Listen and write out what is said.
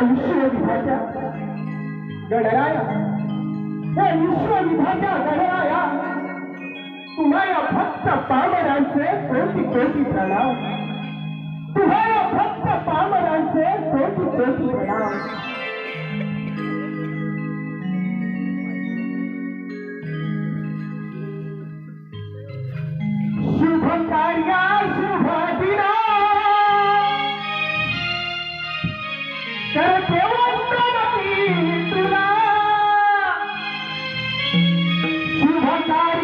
हे विश्वविधात्या गणराया हे विश्वविधात्या गणराया तुम्हाला फक्त पावरांचे कोटी कोटी प्रणाम. तुम्हाला तर